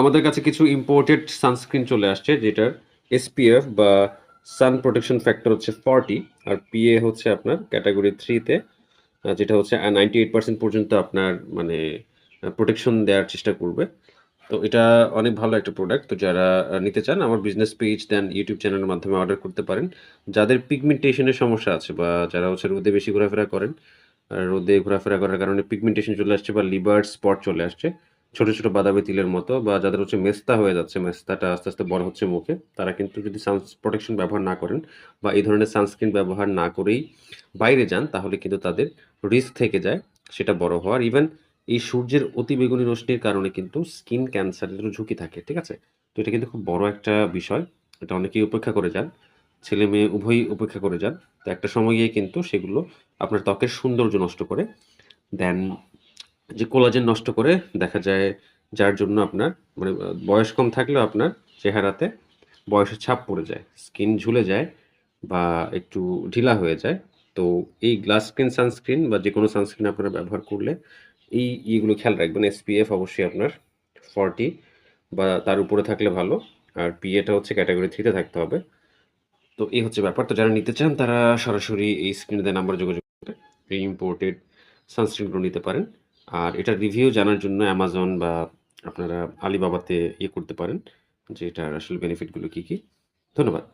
আমাদের কাছে কিছু ইম্পোর্টেড সানস্ক্রিন চলে আসছে, যেটার এসপিএফ বা সান প্রোটেকশন ফ্যাক্টর হচ্ছে ফর্টি আর পিএ হচ্ছে আপনার ক্যাটাগরি থ্রিতে যেটা হচ্ছে নাইনটি এইট পার্সেন্ট পর্যন্ত আপনার মানে প্রোটেকশন দেওয়ার চেষ্টা করবে। তো এটা অনেক ভালো একটা প্রোডাক্ট তো যারা নিতে চান, আমার বিজনেস পেজ দেন ইউটিউব চ্যানেলের মাধ্যমে অর্ডার করতে পারেন। যাদের পিগমেন্টেশনের সমস্যা আছে বা যারা হচ্ছে রোদে বেশি ঘোরাফেরা করেন রোদে ঘোরাফেরা করার কারণে পিগমেন্টেশন চলে আসছে বা লিভার স্পট চলে আসছে ছোট ছোট বাদামি তিলের মতো বা যাদের হচ্ছে মেস্তা হয়ে যাচ্ছে, মেস্তাটা আস্তে আস্তে বড় হচ্ছে মুখে, তারা কিন্তু যদি সান প্রোটেকশন ব্যবহার না করেন বা এই ধরনের সানস্ক্রিন ব্যবহার না করেই বাইরে যান, তাহলে কিন্তু তাদের রিস্ক থেকে যায়, সেটা বড় হওয়ার। ইভেন এই সূর্যের অতি বেগুনি রশ্মির কারণে কিন্তু স্কিন ক্যান্সারের ঝুঁকি থাকে, ঠিক আছে? তো এটা কিন্তু খুব বড় একটা বিষয়, এটা অনেকেই উপেক্ষা করে যান, ছেলে মেয়ে উভয়ই উপেক্ষা করে যান। তো একটা সময় গিয়ে কিন্তু সেগুলো আপনার ত্বকের সৌন্দর্য নষ্ট করে দেন যে কোলাজেন নষ্ট করে দেখা যায় যার জন্য আপনার মানে বয়স কম থাকলেও আপনার চেহারাতে বয়সের ছাপ পড়ে যায়, স্কিন ঝুলে যায় বা একটু ঢিলা হয়ে যায়। তো এই গ্লাস স্ক্রিন সানস্ক্রিন বা যে কোনো সানস্ক্রিন আপনারা ব্যবহার করলে এই ইয়েগুলো খেয়াল রাখবেন। এসপিএফ অবশ্যই আপনার ফর্টি বা তার উপরে থাকলে ভালো। আর পিএটা হচ্ছে ক্যাটাগরি থ্রিতে থাকতে হবে। তো এই হচ্ছে ব্যাপার। তো যারা নিতে চান তারা সরাসরি এই স্ক্রিনে নাম্বার যোগাযোগ করে ইম্পোর্টেড সানস্ক্রিনগুলো নিতে পারেন। আর এটার রিভিউ জানার জন্য অ্যামাজন বা আপনারা আলিবাবাতে ইয়ে করতে পারেন যে এটার আসলে বেনিফিটগুলো কী কী। ধন্যবাদ।